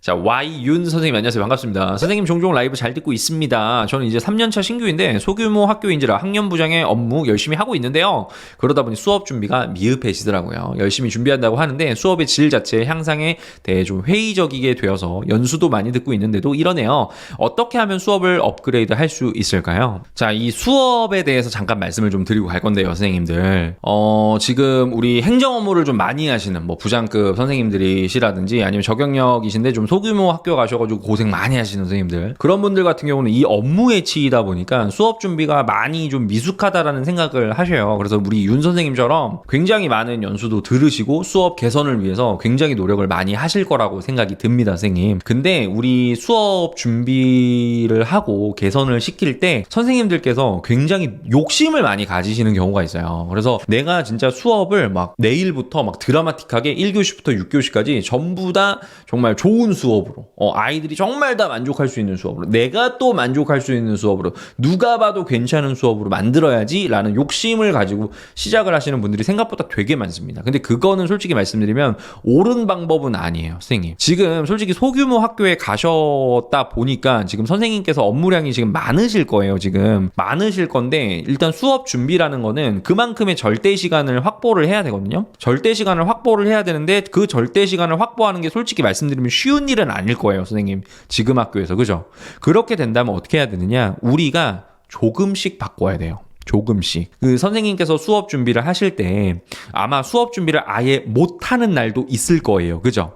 자, Y윤 선생님 안녕하세요. 반갑습니다. 선생님 종종 라이브 잘 듣고 있습니다. 저는 이제 3년차 신규인데 소규모 학교인지라 학년부장의 업무 열심히 하고 있는데요. 그러다 보니 수업 준비가 미흡해지더라고요. 열심히 준비한다고 하는데 수업의 질 자체 향상에 대해 좀 회의적이게 되어서 연수도 많이 듣고 있는데도 이러네요. 어떻게 하면 수업을 업그레이드 할 수 있을까요? 자, 이 수업에 대해서 잠깐 말씀을 좀 드리고 갈 건데요, 선생님들. 어, 지금 우리 행정 업무를 좀 많이 하시는 뭐 부장급 선생님들이시라든지 아니면 저경력이신데 좀 소규모 학교 가셔가지고 고생 많이 하시는 선생님들 그런 분들 같은 경우는 이 업무에 치이다 보니까 수업 준비가 많이 좀 미숙하다라는 생각을 하셔요. 그래서 우리 윤 선생님처럼 굉장히 많은 연수도 들으시고 수업 개선을 위해서 굉장히 노력을 많이 하실 거라고 생각이 듭니다, 선생님. 근데 우리 수업 준비를 하고 개선을 시킬 때 선생님들께서 굉장히 욕심을 많이 가지시는 경우가 있어요. 그래서 내가 진짜 수업을 막 내일부터 막 드라마틱하게 1교시부터 6교시까지 전부 다 정말 좋은 수업으로 어, 아이들이 정말 다 만족할 수 있는 수업으로 내가 또 만족할 수 있는 수업으로 누가 봐도 괜찮은 수업으로 만들어야지라는 욕심을 가지고 시작을 하시는 분들이 생각보다 되게 많습니다. 근데 그거는 솔직히 말씀드리면 옳은 방법은 아니에요, 선생님. 지금 솔직히 소규모 학교에 가셨다 보니까 지금 선생님께서 업무량이 지금 많으실 거예요, 지금. 많으실 건데 일단 수업 준비라는 거는 그만큼의 절대 시간을 확보를 해야 되거든요. 절대 시간을 확보를 해야 되는데 그 절대 시간을 확보하는 게 솔직히 말씀드리면 쉬운 일은 아닐 거예요, 선생님. 지금 학교에서. 그죠? 그렇게 된다면 어떻게 해야 되느냐? 우리가 조금씩 바꿔야 돼요. 조금씩. 그 선생님께서 수업 준비를 하실 때 아마 수업 준비를 아예 못 하는 날도 있을 거예요. 그죠?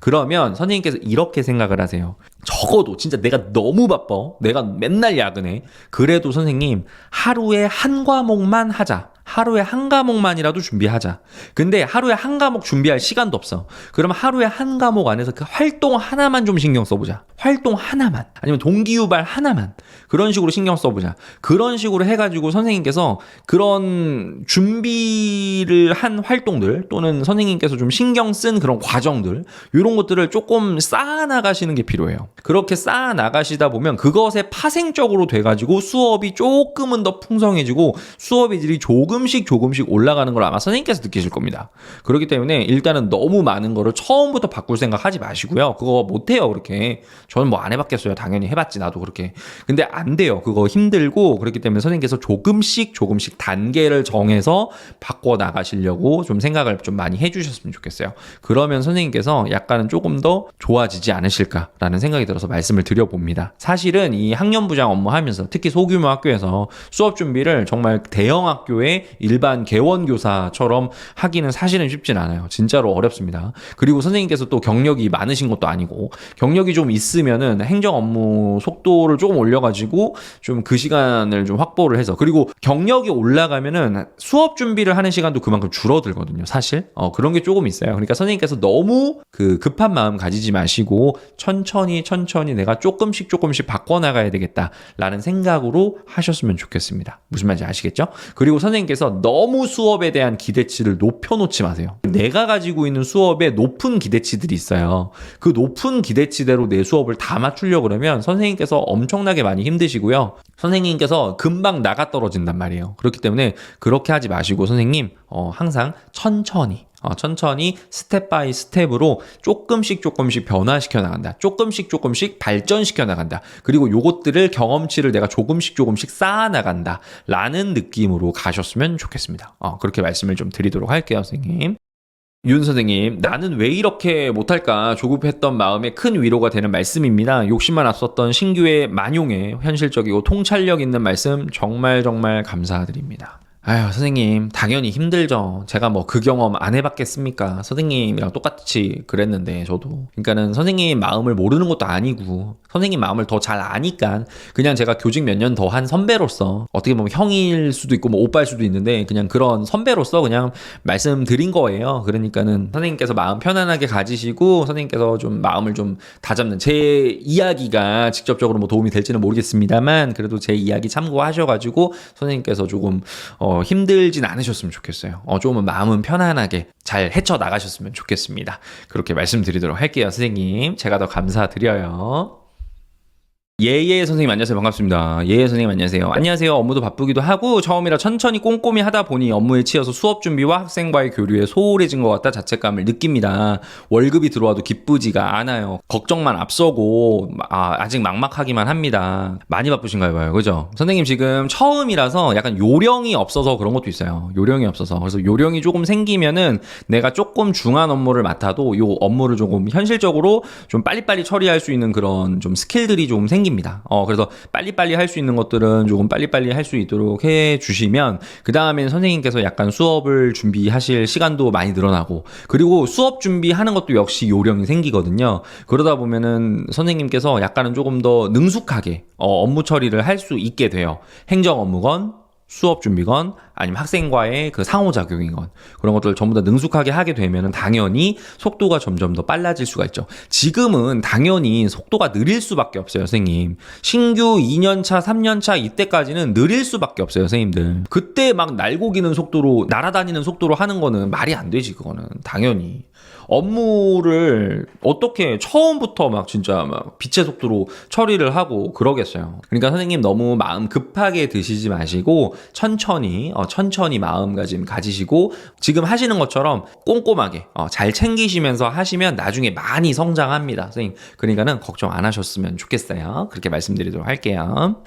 그러면 선생님께서 이렇게 생각을 하세요. 적어도 진짜 내가 너무 바빠. 내가 맨날 야근해. 그래도 선생님 하루에 한 과목만 하자. 하루에 한 과목만이라도 준비하자. 근데 하루에 한 과목 준비할 시간도 없어. 그럼 하루에 한 과목 안에서 그 활동 하나만 좀 신경 써보자. 활동 하나만. 아니면 동기유발 하나만. 그런 식으로 신경 써보자. 그런 식으로 해가지고 선생님께서 그런 준비를 한 활동들 또는 선생님께서 좀 신경 쓴 그런 과정들 이런 것들을 조금 쌓아 나가시는 게 필요해요. 그렇게 쌓아 나가시다 보면 그것에 파생적으로 돼가지고 수업이 조금은 더 풍성해지고 수업의 질이 조금 씩 조금씩 올라가는 걸 아마 선생님께서 느끼실 겁니다. 그렇기 때문에 일단은 너무 많은 거를 처음부터 바꿀 생각 하지 마시고요. 그거 못해요, 그렇게. 저는 뭐 안 해봤겠어요. 당연히 해봤지, 나도 그렇게. 근데 안 돼요. 그거 힘들고 그렇기 때문에 선생님께서 조금씩 조금씩 단계를 정해서 바꿔 나가시려고 좀 생각을 좀 많이 해주셨으면 좋겠어요. 그러면 선생님께서 약간은 조금 더 좋아지지 않으실까라는 생각이 들어서 말씀을 드려봅니다. 사실은 이 학년부장 업무 하면서 특히 소규모 학교에서 수업 준비를 정말 대형 학교의 일반 개원 교사처럼 하기는 사실은 쉽진 않아요. 진짜로 어렵습니다. 그리고 선생님께서 또 경력이 많으신 것도 아니고 경력이 좀 있으면은 행정 업무 속도를 조금 올려가지고 좀 그 시간을 좀 확보를 해서 그리고 경력이 올라가면은 수업 준비를 하는 시간도 그만큼 줄어들거든요. 사실 어, 그런 게 조금 있어요. 그러니까 선생님께서 너무 그 급한 마음 가지지 마시고 천천히 천천히 내가 조금씩 조금씩 바꿔 나가야 되겠다라는 생각으로 하셨으면 좋겠습니다. 무슨 말인지 아시겠죠? 그리고 선생님께서 너무 수업에 대한 기대치를 높여놓지 마세요. 내가 가지고 있는 수업에 높은 기대치들이 있어요. 그 높은 기대치대로 내 수업을 다 맞추려고 그러면 선생님께서 엄청나게 많이 힘드시고요. 선생님께서 금방 나가 떨어진단 말이에요. 그렇기 때문에 그렇게 하지 마시고 선생님 어, 항상 천천히 어, 천천히 스텝 바이 스텝으로 조금씩 조금씩 변화시켜 나간다. 조금씩 조금씩 발전시켜 나간다. 그리고 요것들을 경험치를 내가 조금씩 조금씩 쌓아 나간다. 라는 느낌으로 가셨으면 좋겠습니다. 어, 그렇게 말씀을 좀 드리도록 할게요, 선생님. 윤 선생님, 나는 왜 이렇게 못할까 조급했던 마음에 큰 위로가 되는 말씀입니다. 욕심만 앞섰던 신규의 만용에 현실적이고 통찰력 있는 말씀 정말 정말 감사드립니다. 아유, 선생님, 당연히 힘들죠. 제가 뭐 그 경험 안 해봤겠습니까? 선생님이랑 똑같이 그랬는데, 저도. 그러니까는 선생님 마음을 모르는 것도 아니고, 선생님 마음을 더 잘 아니까, 그냥 제가 교직 몇 년 더 한 선배로서, 어떻게 보면 형일 수도 있고, 뭐 오빠일 수도 있는데, 그냥 그런 선배로서 그냥 말씀드린 거예요. 그러니까는 선생님께서 마음 편안하게 가지시고, 선생님께서 좀 마음을 좀 다잡는, 제 이야기가 직접적으로 뭐 도움이 될지는 모르겠습니다만, 그래도 제 이야기 참고하셔가지고, 선생님께서 조금, 어, 힘들진 않으셨으면 좋겠어요. 어, 조금 마음은 편안하게 잘 헤쳐 나가셨으면 좋겠습니다. 그렇게 말씀드리도록 할게요, 선생님. 제가 더 감사드려요. 예예 선생님 안녕하세요. 반갑습니다. 예예 선생님 안녕하세요. 안녕하세요. 업무도 바쁘기도 하고 처음이라 천천히 꼼꼼히 하다 보니 업무에 치여서 수업 준비와 학생과의 교류에 소홀해진 것 같다 자책감을 느낍니다. 월급이 들어와도 기쁘지가 않아요. 걱정만 앞서고 아, 아직 막막하기만 합니다. 많이 바쁘신가요 봐요. 그죠? 선생님 지금 처음이라서 약간 요령이 없어서 그런 것도 있어요. 요령이 없어서. 그래서 요령이 조금 생기면은 내가 조금 중한 업무를 맡아도 요 업무를 조금 현실적으로 좀 빨리빨리 처리할 수 있는 그런 좀 스킬들이 좀 생 깁니다. 어, 그래서 빨리빨리 할 수 있는 것들은 조금 빨리빨리 할 수 있도록 해 주시면, 그 다음에 선생님께서 약간 수업을 준비하실 시간도 많이 늘어나고, 그리고 수업 준비하는 것도 역시 요령이 생기거든요. 그러다 보면은 선생님께서 약간은 조금 더 능숙하게, 어, 업무 처리를 할 수 있게 돼요. 행정 업무건, 수업 준비건 아니면 학생과의 그 상호작용이건 그런 것들을 전부 다 능숙하게 하게 되면은 당연히 속도가 점점 더 빨라질 수가 있죠. 지금은 당연히 속도가 느릴 수밖에 없어요, 선생님. 신규 2년차, 3년차 이때까지는 느릴 수밖에 없어요, 선생님들. 그때 막 날고 기는 속도로 날아다니는 속도로 하는 거는 말이 안 되지, 그거는. 당연히. 업무를 어떻게 처음부터 막 진짜 막 빛의 속도로 처리를 하고 그러겠어요. 그러니까 선생님 너무 마음 급하게 드시지 마시고 천천히 어, 천천히 마음가짐 가지시고 지금 하시는 것처럼 꼼꼼하게 어, 잘 챙기시면서 하시면 나중에 많이 성장합니다. 선생님. 그러니까는 걱정 안 하셨으면 좋겠어요. 그렇게 말씀드리도록 할게요.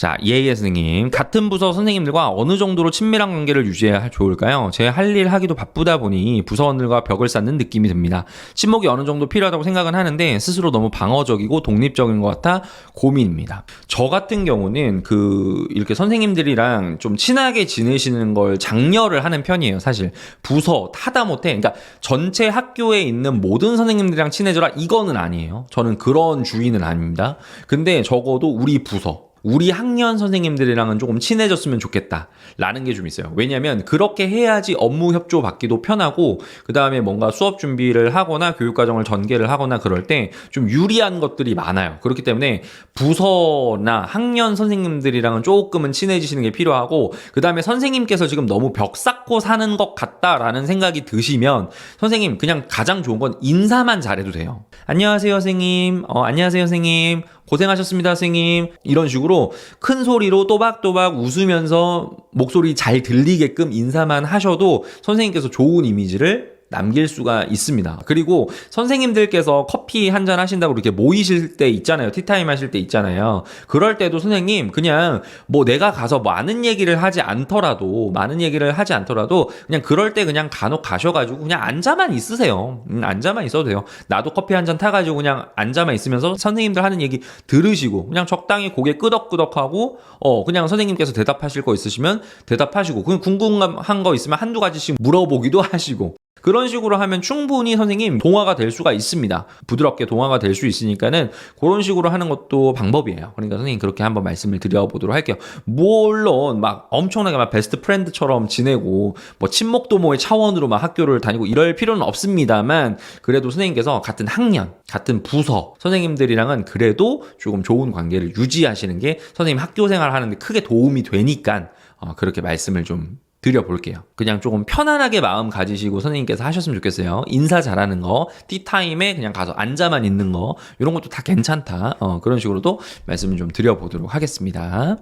자, 예예 선생님. 같은 부서 선생님들과 어느 정도로 친밀한 관계를 유지해야 좋을까요? 제 할 일 하기도 바쁘다 보니 부서원들과 벽을 쌓는 느낌이 듭니다. 친목이 어느 정도 필요하다고 생각은 하는데 스스로 너무 방어적이고 독립적인 것 같아 고민입니다. 저 같은 경우는 그 이렇게 선생님들이랑 좀 친하게 지내시는 걸 장려를 하는 편이에요, 사실. 부서 타다 못해. 그러니까 전체 학교에 있는 모든 선생님들이랑 친해져라 이거는 아니에요. 저는 그런 주의는 아닙니다. 근데 적어도 우리 부서 우리 학년 선생님들이랑은 조금 친해졌으면 좋겠다. 라는 게 좀 있어요. 왜냐면 그렇게 해야지 업무 협조 받기도 편하고, 그 다음에 뭔가 수업 준비를 하거나 교육 과정을 전개를 하거나 그럴 때 좀 유리한 것들이 많아요. 그렇기 때문에 부서나 학년 선생님들이랑은 조금은 친해지시는 게 필요하고, 그 다음에 선생님께서 지금 너무 벽 쌓고 사는 것 같다라는 생각이 드시면, 선생님 그냥 가장 좋은 건 인사만 잘해도 돼요. 안녕하세요, 선생님. 어, 안녕하세요, 선생님. 고생하셨습니다, 선생님. 이런 식으로 큰 소리로 또박또박 웃으면서 목소리 잘 들리게끔 인사만 하셔도 선생님께서 좋은 이미지를 남길 수가 있습니다. 그리고 선생님들께서 커피 한 잔 하신다고 이렇게 모이실 때 있잖아요. 티타임 하실 때 있잖아요. 그럴 때도 선생님 그냥 뭐 내가 가서 많은 얘기를 하지 않더라도 많은 얘기를 하지 않더라도 그냥 그럴 때 그냥 간혹 가셔가지고 그냥 앉아만 있으세요. 음, 앉아만 있어도 돼요. 나도 커피 한 잔 타가지고 그냥 앉아만 있으면서 선생님들 하는 얘기 들으시고 그냥 적당히 고개 끄덕끄덕하고 어 그냥 선생님께서 대답하실 거 있으시면 대답하시고 그냥 궁금한 거 있으면 한두 가지씩 물어보기도 하시고 그런 식으로 하면 충분히 선생님 동화가 될 수가 있습니다. 부드럽게 동화가 될 수 있으니까는 그런 식으로 하는 것도 방법이에요. 그러니까 선생님 그렇게 한번 말씀을 드려보도록 할게요. 물론 막 엄청나게 막 베스트 프렌드처럼 지내고 뭐 친목 도모의 차원으로 막 학교를 다니고 이럴 필요는 없습니다만 그래도 선생님께서 같은 학년, 같은 부서 선생님들이랑은 그래도 조금 좋은 관계를 유지하시는 게 선생님 학교 생활 하는데 크게 도움이 되니까 어, 그렇게 말씀을 좀 드려볼게요. 그냥 조금 편안하게 마음 가지시고 선생님께서 하셨으면 좋겠어요. 인사 잘하는 거, 티타임에 그냥 가서 앉아만 있는 거, 이런 것도 다 괜찮다. 어, 그런 식으로도 말씀을 좀 드려보도록 하겠습니다.